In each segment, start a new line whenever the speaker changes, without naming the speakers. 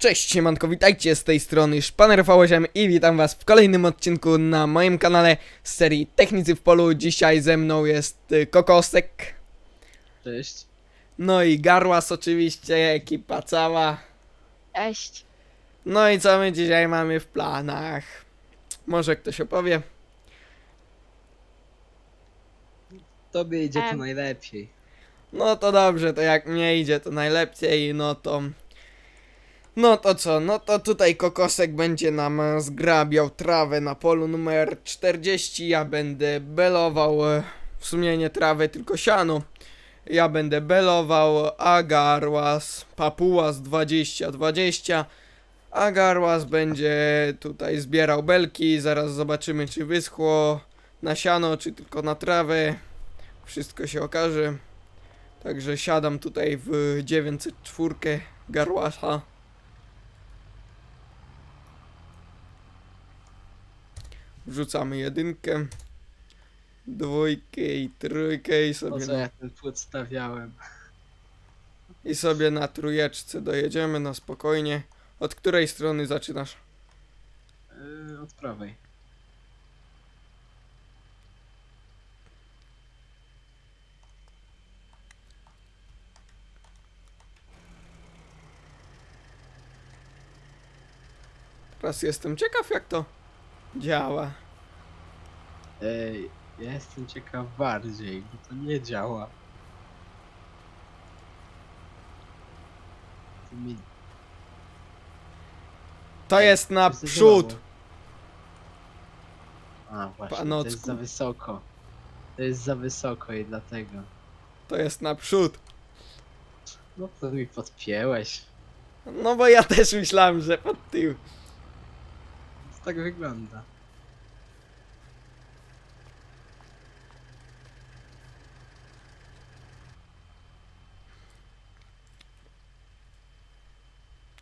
Cześć, siemanko, witajcie z tej strony Szpaner V8 i witam was w kolejnym odcinku na moim kanale z serii Technicy w Polu. Dzisiaj ze mną jest y, Kokosek,
Cześć.
no i Garłas oczywiście, ekipa cała.
Cześć.
No i co my dzisiaj mamy w planach? Może ktoś opowie?
Tobie idzie to najlepiej.
No to dobrze, to jak mnie idzie to najlepiej, no to... No to co, no to tutaj Kokosek będzie nam e, zgrabiał trawę na polu numer 40, ja będę belował, e, w sumie nie trawę, tylko siano. Ja będę belował, a Garłas, Papułas 20-20, a Garłas będzie tutaj zbierał belki, zaraz zobaczymy czy wyschło na siano, czy tylko na trawę. Wszystko się okaże. Także siadam tutaj w 904 Garłasa. Wrzucamy jedynkę, dwójkę i trójkę i
Po
sobie,
co
na,
ja ten stawiałem?
i sobie na trójeczce dojedziemy na spokojnie. Od której strony zaczynasz?
Yy, od prawej.
Teraz jestem ciekaw jak to działa.
Ej, ja jestem ciekaw bardziej, bo to nie działa. To mi...
To jest na przód.
A, właśnie, to
Panocku.
jest za wysoko. To jest za wysoko i dlatego.
To jest na przód.
No to mi podpięłeś.
No bo ja też myślałem, że pod tył.
Tak wygląda.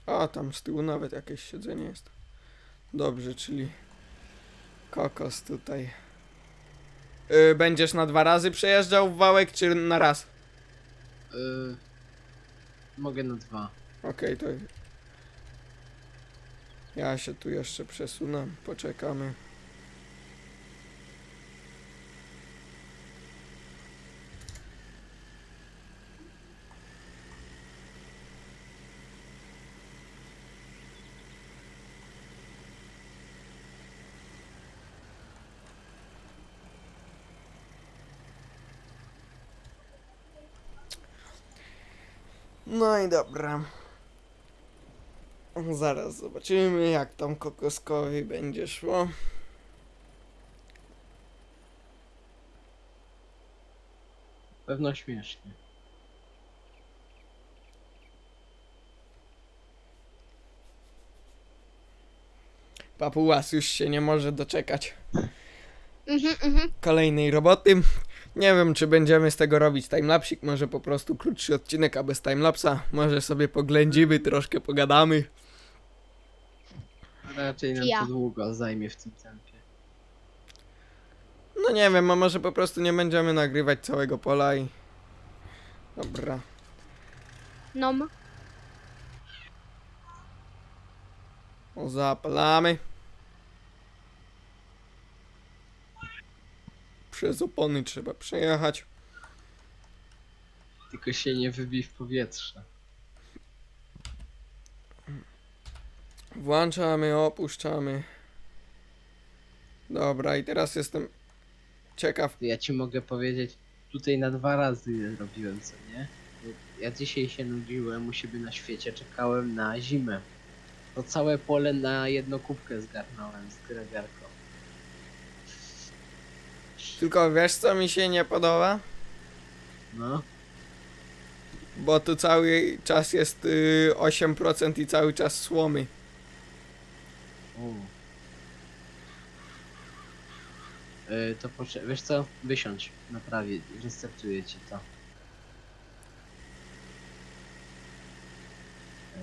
A, tam z tyłu nawet jakieś siedzenie jest. Dobrze, czyli kokos tutaj. Yy, będziesz na dwa razy przejeżdżał w wałek, czy na raz?
Yy, mogę na dwa.
Okej, to... Ja się tu jeszcze przesunę, poczekamy. No i dobra. Zaraz zobaczymy, jak tam kokoskowi będzie szło.
Pewno śmiesznie.
Papułas już się nie może doczekać
Mhm, mhm.
kolejnej roboty. Nie wiem, czy będziemy z tego robić timelapsik, może po prostu krótszy odcinek, a bez timelapsa. Może sobie poględzimy, troszkę pogadamy.
Raczej nam
Ja.
to długo zajmie w tym tempie.
No nie wiem, a może po prostu nie będziemy nagrywać całego pola i... Dobra.
Nom.
Zapalamy. Przez opony trzeba przejechać.
Tylko się nie wybij w powietrze.
Włączamy, opuszczamy. Dobra, i teraz jestem ciekaw.
Ja ci mogę powiedzieć, tutaj na dwa razy robiłem, co nie? Ja dzisiaj się nudziłem, u siebie na świecie czekałem na zimę. To całe pole na jedną kubkę zgarnąłem z grabiarką.
Tylko wiesz co mi się nie podoba?
No,
Bo tu cały czas jest y, 8% i cały czas słomy.
Yy, to poczekaj, wiesz co? Wysiądź, naprawię, restartuję ci to. Yy.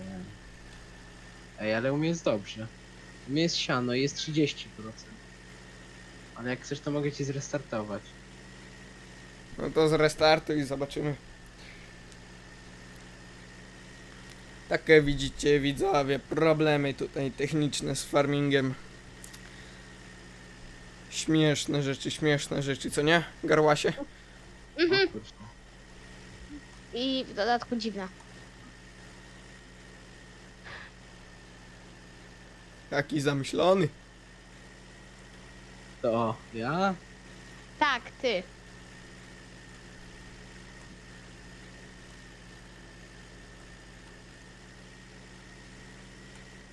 Ej, ale u mnie jest dobrze. U mnie jest siano i jest 30%. Ale jak chcesz, to mogę ci zrestartować.
No to zrestartuj i zobaczymy. Takie widzicie widzowie, problemy tutaj techniczne z farmingiem. Śmieszne rzeczy, śmieszne rzeczy, co nie? Garłasie?
Mhm. I w dodatku dziwne.
Jaki zamyślony.
To ja?
Tak, ty.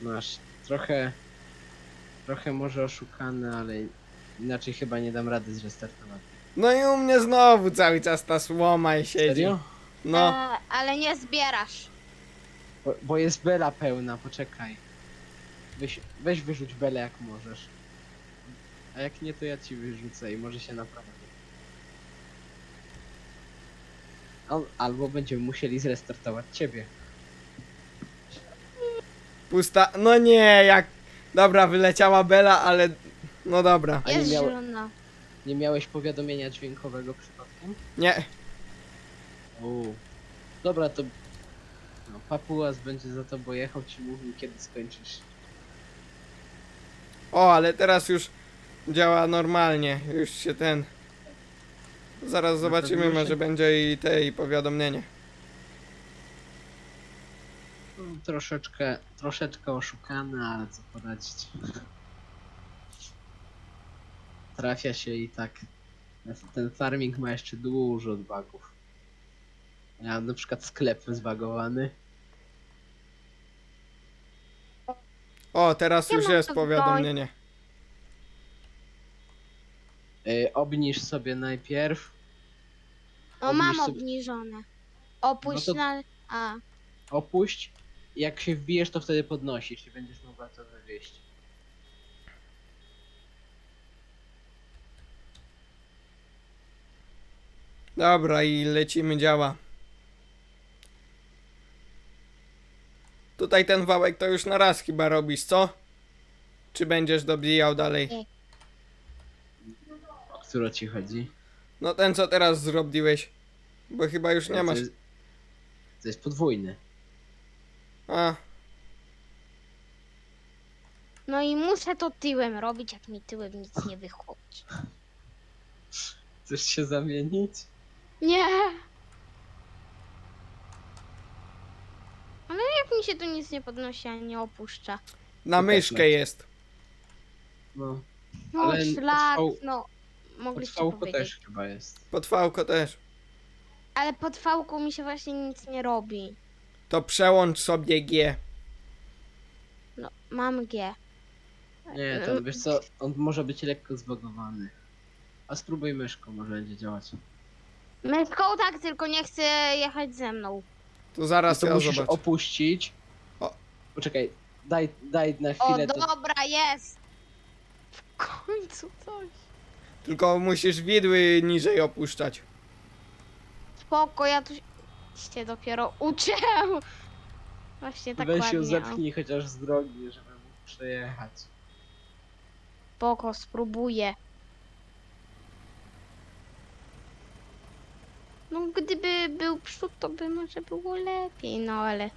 Masz trochę, trochę może oszukane, ale inaczej chyba nie dam rady zrestartować.
No i u mnie znowu cały czas ta słoma i siedzi.
Serio?
No,
E, ale nie zbierasz.
Bo, bo jest bela pełna, poczekaj. Weź, weź wyrzuć belę jak możesz. A jak nie, to ja ci wyrzucę i może się naprawi. Al, albo będziemy musieli zrestartować ciebie.
Pusta. No nie, jak. Dobra, wyleciała Bela, ale. No dobra.
A nie,
Jest
miał,
zielona.
nie miałeś powiadomienia dźwiękowego przypadkiem?
Nie.
Uuu. Dobra, to... No, papułas będzie za tobą jechał, ci mówił kiedy skończysz.
O, ale teraz już działa normalnie. Już się ten. Zaraz zobaczymy,
Naprawiło się?
może będzie i te i powiadomienie.
No, troszeczkę, troszeczkę oszukane, ale co poradzić. Trafia się i tak. Ten farming ma jeszcze dużo bugów. Ja mam na przykład sklep zbagowany.
O, teraz
Nie
już
mam
jest powiadomienie.
Yy, obniż sobie najpierw.
O,
Obniż
mam
sobie-
obniżone. Opuść
No to-
na... A.
Opuść. Jak się wbijesz, to wtedy podnosisz i będziesz mogła to wywieźć.
Dobra, i lecimy, działa. Tutaj ten wałek to już na raz chyba robisz, co? Czy będziesz dobijał dalej?
O którą ci chodzi?
No ten co teraz zrobiłeś. Bo chyba już nie
to
masz.
Jest, to jest podwójny.
A,
No i muszę to tyłem robić, jak mi tyłem nic nie wychodzi.
Chcesz się zamienić?
Nie. Ale jak mi się tu nic nie podnosi, ani nie opuszcza.
na myszkę
leci.
jest.
No.
No
Ale
szlak, no.
Pod
Mogliście
fałko
powiedzieć.
też chyba jest.
Pod fałko też.
Ale pod fałką mi się właśnie nic nie robi.
To przełącz sobie G.
No, mam G.
Nie,
No,
to wiesz co, on może być lekko zbagowany. A spróbuj myszką, może będzie działać.
Myszką tak, tylko nie chcę jechać ze mną.
To zaraz
to
ja
musisz
zobaczę.
opuścić.
O.
Poczekaj, daj, daj na
O,
chwilę to.
dobra, jest. W końcu coś.
Tylko musisz widły niżej opuszczać.
Spoko, ja tu się dopiero uczę. Właśnie tak
Weź
ładnie.
ją zepchnij chociaż z drogi, żeby mógł przejechać.
Spoko, spróbuję. No gdyby był przód, to by może było lepiej, no ale...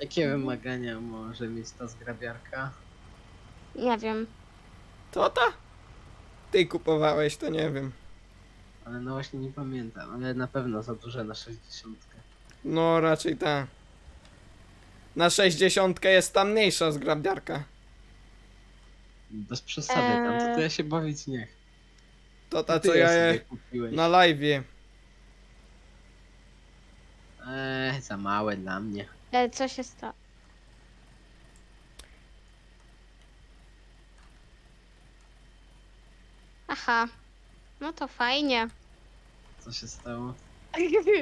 Jakie wymagania może mieć ta zgrabiarka?
Nie wiem.
To ta? Ty kupowałeś, to nie wiem.
Ale no właśnie nie pamiętam, ale na pewno za duże na 60.
No raczej ta. Na 60 jest ta mniejsza zgrabiarka.
Bez przesady, tam to, to ja się bawić nie chcę.
To ta
Ty
co ja
sobie
je
kupiłeś.
na live.
Eee, za małe dla mnie.
E, co się stało? Aha. No to fajnie.
Co się stało?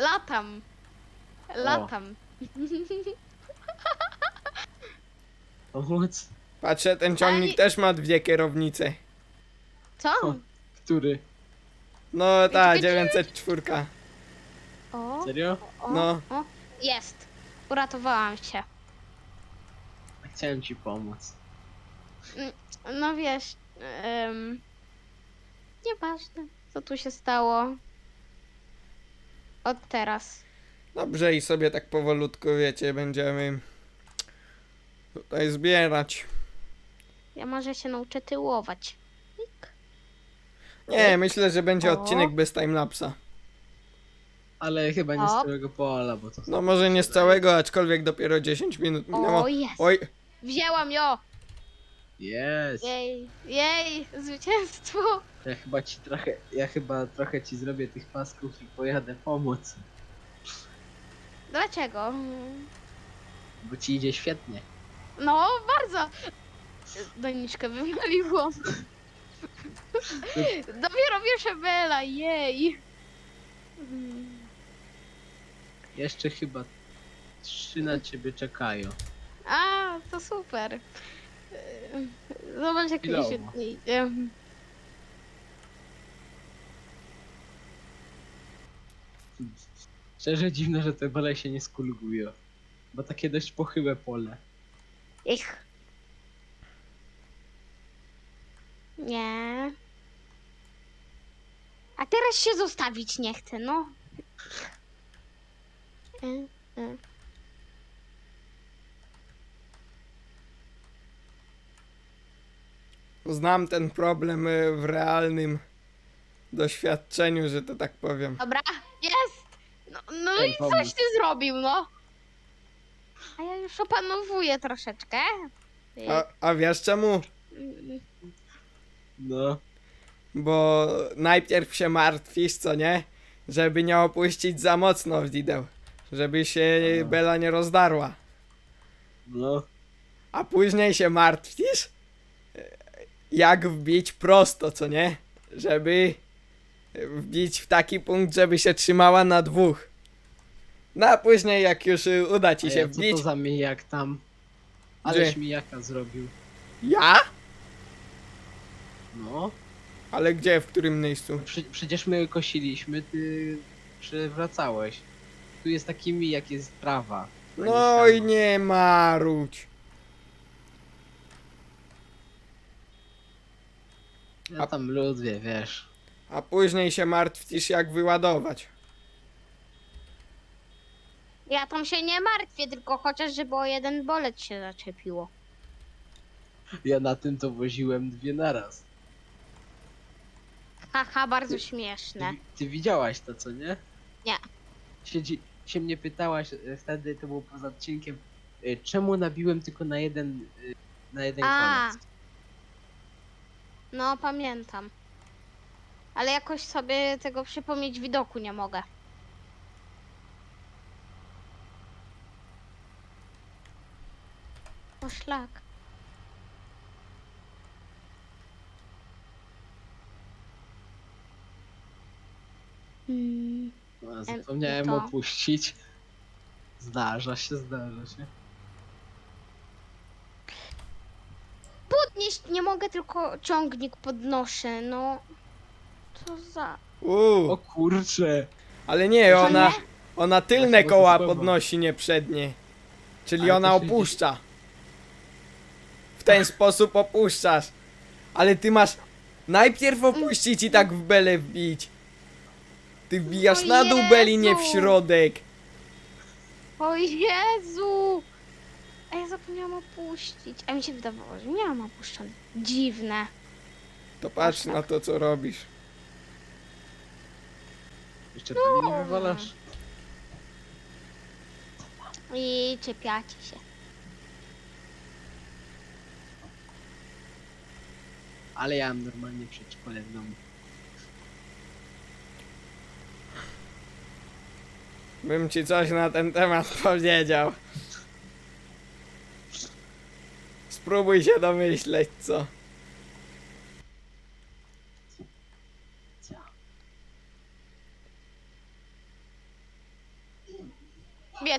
Latam. Latam.
Pomóc?
Patrzę, ten ciągnik
Ani-
też ma dwie kierownice.
Co?
O. Który?
No ta,
Czekaj,
904.
O,
Serio?
o,
No.
o. Jest. Uratowałam się.
Chciałem ci pomóc.
No wiesz, um, nieważne, co tu się stało. Od teraz.
Dobrze i sobie tak powolutku, wiecie, będziemy tutaj zbierać.
Ja może się nauczę tyłować. Pik.
Nie, myślę, że będzie
O.
odcinek bez timelapsa.
Ale chyba nie z całego pola, bo to...
No może nie z całego, aczkolwiek dopiero 10 minut minęło.
O, jest.
Oj,
Wzięłam ją!
Jest!
Jej, jej, zwycięstwo!
Ja chyba ci trochę, ja chyba trochę ci zrobię tych pasków i pojadę pomóc.
Dlaczego?
Bo ci idzie świetnie.
No, bardzo! Doniczkę wywaliło. Dopiero pierwsza bela, jej!
Jeszcze chyba trzy na ciebie czekają.
A, to super. Zobacz jak mi
Chwilowo.
świetnie idzie.
Szczerze dziwne, że te bole się nie skulgują. Bo takie dość pochyłe pole.
Ich. Nie. A teraz się zostawić nie chcę, no. Y, y.
znam ten problem y, w realnym doświadczeniu, że to tak powiem.
Dobra, jest! No, no
Ej,
i
pomóż.
coś ty zrobił, no. A ja już opanowuję troszeczkę.
A, a wiesz czemu?
No.
Bo najpierw się martwisz, co nie? Żeby nie opuścić za mocno wideł. Żeby się
A.
Bela nie rozdarła.
No.
A później się martwisz, jak wbić prosto, co nie? Żeby wbić w taki punkt, żeby się trzymała na dwóch. No a później jak już y, uda ci
A
się
co
wbić...
to za mijak tam? Aleś
Gdzie?
mijaka zrobił.
Ja?
No.
Ale gdzie, w którym miejscu?
Prze przecież my kosiliśmy, ty przewracałeś. Tu jest taki mijak, jest trawa. a nie
No i
ściana.
nie marudź.
Ja tam lubię, wiesz.
A później się martwisz jak wyładować.
Ja tam się nie martwię, tylko chociaż żeby o jeden bolec się zaczepiło.
Ja na tym to woziłem dwie naraz.
Haha, bardzo
Ty,
śmieszne.
ty widziałaś to, co nie?
Nie.
Siedzi, się mnie pytałaś e, wtedy, to było poza odcinkiem, e, czemu nabiłem tylko na jeden, e, na jeden
A.
koniec.
No, pamiętam. Ale jakoś sobie tego przypomnieć widoku nie mogę. O szlak. Mm,
A, zapomniałem
to.
opuścić. Zdarza się, zdarza się.
podnieść nie mogę, tylko ciągnik podnoszę, no. Co za...
Uuu,
O kurcze!
ale nie, ona, ona tylne koła
słabo.
podnosi, nie przednie. Czyli
Ale
ona
to się
opuszcza. W ten sposób opuszczasz. Ale ty masz najpierw opuścić i tak w belę wbić. Ty wbijasz na dół beli, nie w
Jezu!
środek.
O Jezu! A ja zapomniałam opuścić. A mi się wydawało, że miałam opuszczone. Dziwne.
To patrz na to, co robisz.
Jeszcze to
No.
nie wywalasz?
I czepiacie się.
Ale ja mam normalnie przedszkole w domu.
Bym ci coś na ten temat powiedział. Spróbuj się domyśleć? Co?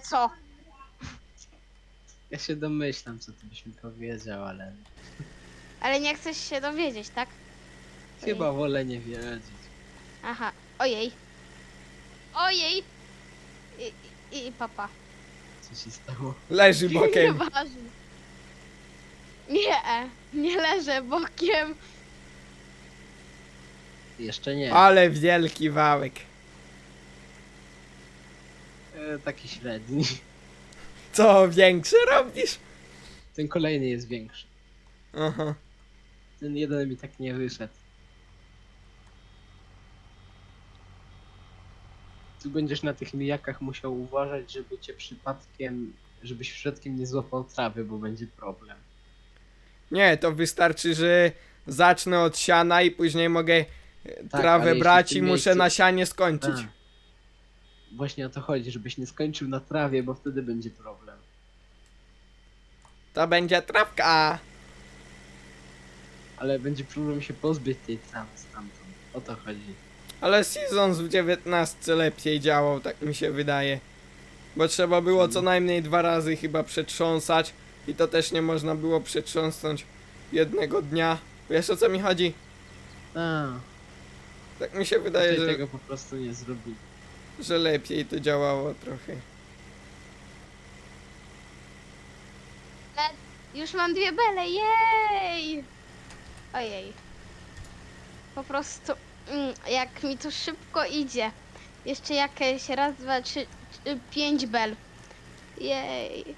Co? Ja się domyślam, co ty byś mi powiedział, ale
Ale nie chcesz się dowiedzieć, tak?
chyba wolę nie wiedzieć.
Aha. Ojej. Ojej. I, i, i papa.
Co się stało?
Leży bokiem.
Nieważne. Nie, nie leżę bokiem.
Jeszcze nie.
Ale wielki wałek.
E, taki średni.
Co, większy robisz?
Ten kolejny jest większy.
Aha.
Ten jeden mi tak nie wyszedł. Tu będziesz na tych mijakach musiał uważać, żeby cię przypadkiem, żebyś przypadkiem nie złapał trawy, bo będzie problem.
Nie, to wystarczy, że zacznę od siana i później mogę e,
Tak,
trawę
ale jeśli
brać i
tym
muszę
miejscu-
na sianie skończyć.
A. Właśnie o to chodzi, żebyś nie skończył na trawie, bo wtedy będzie problem.
To będzie trawka.
Ale będzie problem się pozbyć tej trawy stamtąd. O to chodzi.
Ale Seasons w 19 lepiej działał, tak mi się wydaje. Bo trzeba było co najmniej dwa razy chyba przetrząsać i to też nie można było przetrząsnąć jednego dnia. Wiesz o co mi chodzi?
A,
Tak mi się wydaje,
tutaj
że,
tego po prostu nie zrobili.
Że lepiej to działało trochę.
Już mam dwie bele, jej! Ojej. Po prostu, mm, jak mi to szybko idzie. Jeszcze jakieś raz, dwa, trzy, trzy pięć bel. Jej.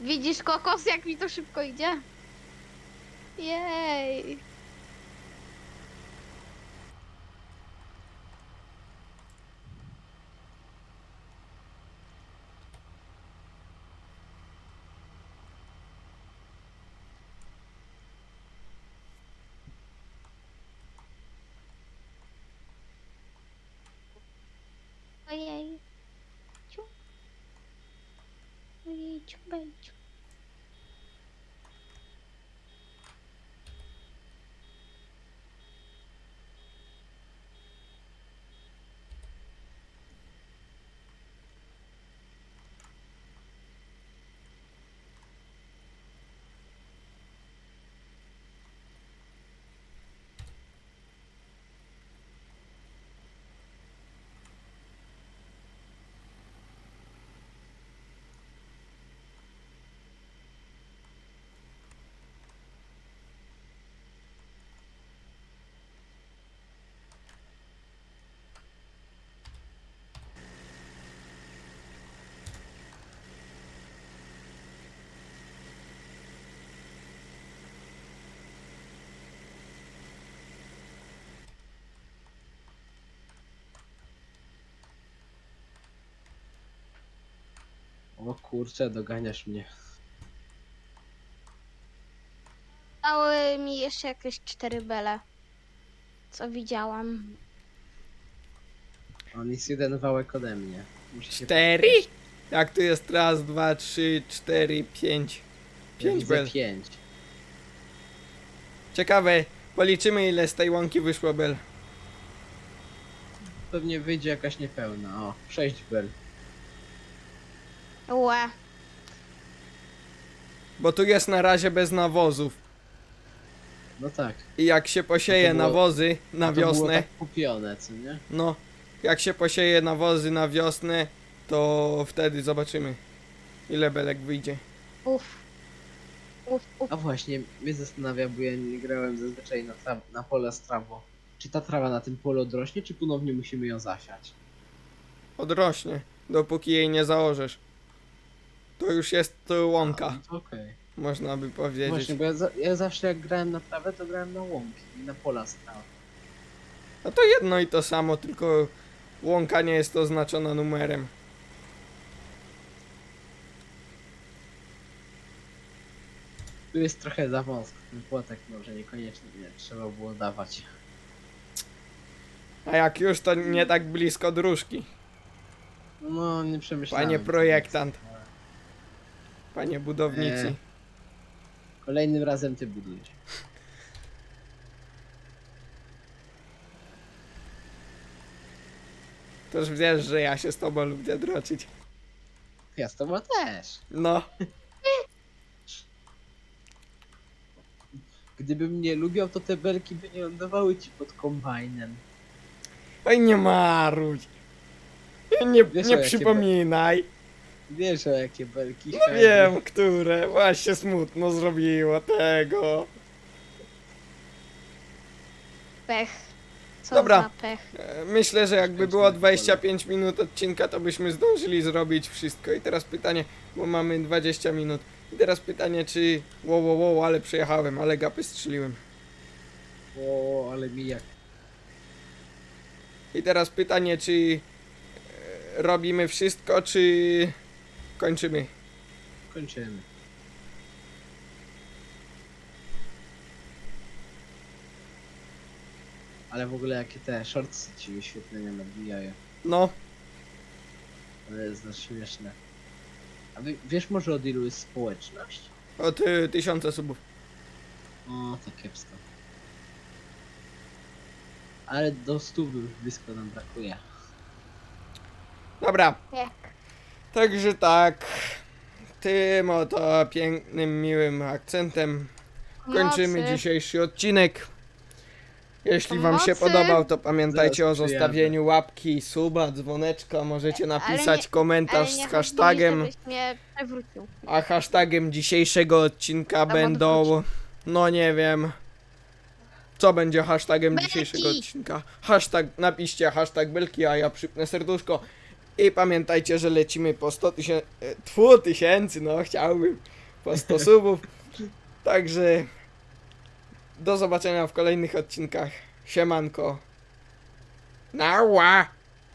Widzisz kokos, jak mi to szybko idzie? Jej. Ojej. Ciu. Ojej, ciubejciu.
O kurczę, doganiasz mnie.
Dały mi jeszcze jakieś cztery bele. Co widziałam.
On jest jeden wałek ode mnie. Muszę się
Cztery? Jak tu jest raz, dwa, trzy, cztery, pięć.
Ja
Pięć
widzę
bel.
pięć.
Ciekawe, policzymy ile z tej łąki wyszło bel.
Pewnie wyjdzie jakaś niepełna. O, sześć bel.
Łe.
Bo tu jest na razie bez nawozów.
No tak.
I jak się posieje
To było-
nawozy na
to było
wiosnę,
tak kupione, co nie?
no, jak się posieje nawozy na wiosnę, to wtedy zobaczymy, ile belek wyjdzie.
Uf. Uf, uf.
A właśnie, mnie zastanawia, bo ja nie grałem zazwyczaj na, traw- na pole z trawą. Czy ta trawa na tym polu odrośnie, czy ponownie musimy ją zasiać?
Odrośnie, dopóki jej nie założysz. To już jest łąka,
no Okej.
można by powiedzieć.
Właśnie, bo ja, za, ja zawsze jak grałem na trawę, to grałem na łąki, nie na pola z trawą.
A to jedno i to samo, tylko łąka nie jest oznaczona numerem.
Tu jest trochę za wąsko, ten płotek może niekoniecznie nie, trzeba było dawać.
A jak już, to nie tak blisko dróżki,
No, nie przemyślałem.
panie projektant, panie budownicy.
Kolejnym razem ty budujesz.
Toż wiesz, że ja się z tobą lubię droczyć.
Ja z tobą też.
No,
Gdybym nie lubiał, to te belki by nie lądowały ci pod kombajnem.
oj nie maruj. Nie,
Wiesz, o
nie
jakie
przypominaj.
Wiesz o jakie belki
No
chodzi.
wiem, które. Właśnie smutno zrobiło tego.
Pech. Co
Dobra.
za pech.
E, Myślę, że jakby było
pole.
25 minut odcinka, to byśmy zdążyli zrobić wszystko. I teraz pytanie, bo mamy 20 minut. I teraz pytanie, czy... Wow, wow, wow, ale przejechałem, ale gapy strzeliłem.
O, ale mi jak
I teraz pytanie, czy e, robimy wszystko, czy kończymy?
kończymy. Ale w ogóle jakie te shortsy ci wyświetlenia nabijają.
No,
To jest dość śmieszne. A wy, wiesz może od ilu jest społeczność?
od y, tysiąca subów.
O, to kiepsko. Ale do stu już blisko nam brakuje.
Dobra,
Jak?
Także tak. Tym oto pięknym, miłym akcentem kończymy
Nocy.
dzisiejszy odcinek. Jeśli wam się
Pomocy.
podobał, to pamiętajcie
Zaraz
o
przyjadę.
zostawieniu łapki, suba, dzwoneczka. Możecie napisać
nie-
komentarz z hashtagiem.
żebyś mnie przewrócił.
A hashtagiem dzisiejszego odcinka będą. No nie wiem. Co będzie hashtagiem
Belki.
dzisiejszego odcinka? Hashtag, napiszcie hashtag belki, a ja przypnę serduszko. I pamiętajcie, że lecimy po 100 tysięcy. Tfu tysięcy, no chciałbym. Po 100 subów. Także. Do zobaczenia w kolejnych odcinkach. Siemanko. Nała!